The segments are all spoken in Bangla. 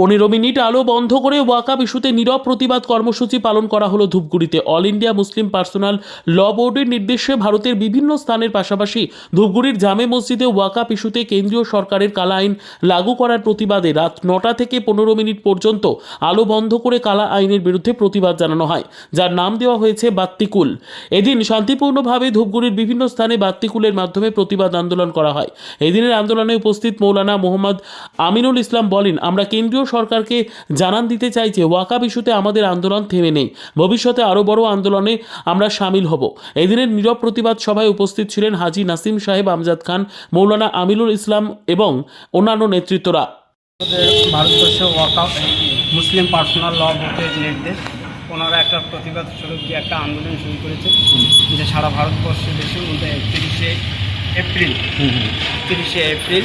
পনেরো মিনিট আলো বন্ধ করে ওয়াকাব ইস্যুতে নীরব প্রতিবাদ কর্মসূচি পালন করা হলো ধূপগুড়িতে। All India Muslim personal law বোর্ডের নির্দেশে ভারতের বিভিন্ন স্থানের পাশাপাশি ধূপগুড়ির জামে মসজিদে ওয়াকাপ ইস্যুতে কেন্দ্রীয় সরকারের কালা আইন লাগু করার প্রতিবাদে রাত নটা থেকে পনেরো মিনিট পর্যন্ত আলো বন্ধ করে কালা আইনের বিরুদ্ধে প্রতিবাদ জানানো হয়, যার নাম দেওয়া হয়েছে বাত্তিকুল। এদিন শান্তিপূর্ণভাবে ধূপগুড়ির বিভিন্ন স্থানে বাত্তিকুলের মাধ্যমে প্রতিবাদ আন্দোলন করা হয়। এদিনের আন্দোলনে উপস্থিত মৌলানা মোহাম্মদ আমিনুল ইসলাম বলেন, আমরা কেন্দ্রীয় সরকারকে জানান দিতে চাই যে ওয়াকাব ইস্যুতে আমাদের আন্দোলন থেমে নেই। ভবিষ্যতে আরও বড় আন্দোলনে আমরা সামিল হব। এদিনের নীরব প্রতিবাদ সভায় উপস্থিত ছিলেন হাজি নাসিম সাহেব আমজাদ খান মৌলানা আমিনুল ইসলাম এবং অন্যান্য নেতৃত্বরা। ভারতবর্ষে ওয়াকআউট মুসলিম পার্সোনাল ল বোর্ডের নির্দেশ। ওনারা একটা প্রতিবাদ স্বরূপ যে একটা আন্দোলন শুরু করেছে যে সারা ভারতবর্ষে দেশের মধ্যে তিরিশে এপ্রিল তিরিশে এপ্রিল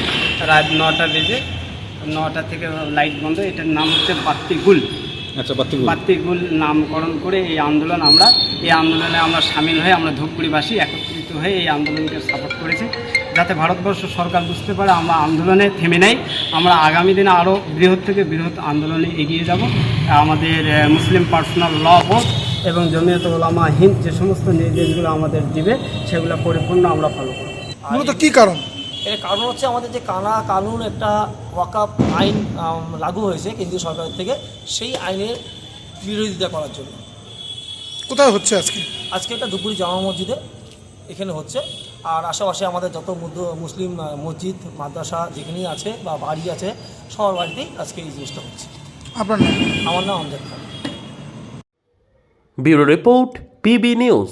রাত নটা বেজে নটা থেকে লাইট বন্ধ এটার নাম হচ্ছে বাত্তিগুল। আচ্ছা বাত্তিগুল। বাত্তিগুল নামকরণ করে এই আন্দোলন আমরা এই আন্দোলনে আমরা সামিল হয়ে আমরা ধূপগুড়িবাসী একত্রিত হয়ে এই আন্দোলনকে সাপোর্ট করেছি যাতে ভারতবর্ষ সরকার বুঝতে পারে আমরা আন্দোলনে থেমে নেই আমরা আগামী দিনে আরও বৃহৎ থেকে বৃহৎ আন্দোলনে এগিয়ে যাব। আমাদের মুসলিম পার্সোনাল ল বোর্ড এবং জমিয়ত ওলামা হিন্দ যে সমস্ত নির্দেশগুলো আমাদের দিবে সেগুলো পরিপূর্ণ আমরা ফলো করব। মূলত কি কারণ? এর কারণ হচ্ছে আমাদের যে কানা কানুন একটা ওয়াকাপ আইন লাগু হয়েছে কেন্দ্রীয় সরকারের থেকে সেই আইনের বিরোধিতা করার জন্য। কোথায় হচ্ছে আজকে? আজকে এটা দুপুরি জামা মসজিদে এখানে হচ্ছে। আর আশেপাশে আমাদের যত মুসলিম মসজিদ মাদ্রাসা যেখানেই আছে বা বাড়ি আছে সবার বাড়িতেই আজকে এই জিনিসটা হচ্ছে। আপনার নাম? আমার নাম Amjad Khan. Bureau report PB news.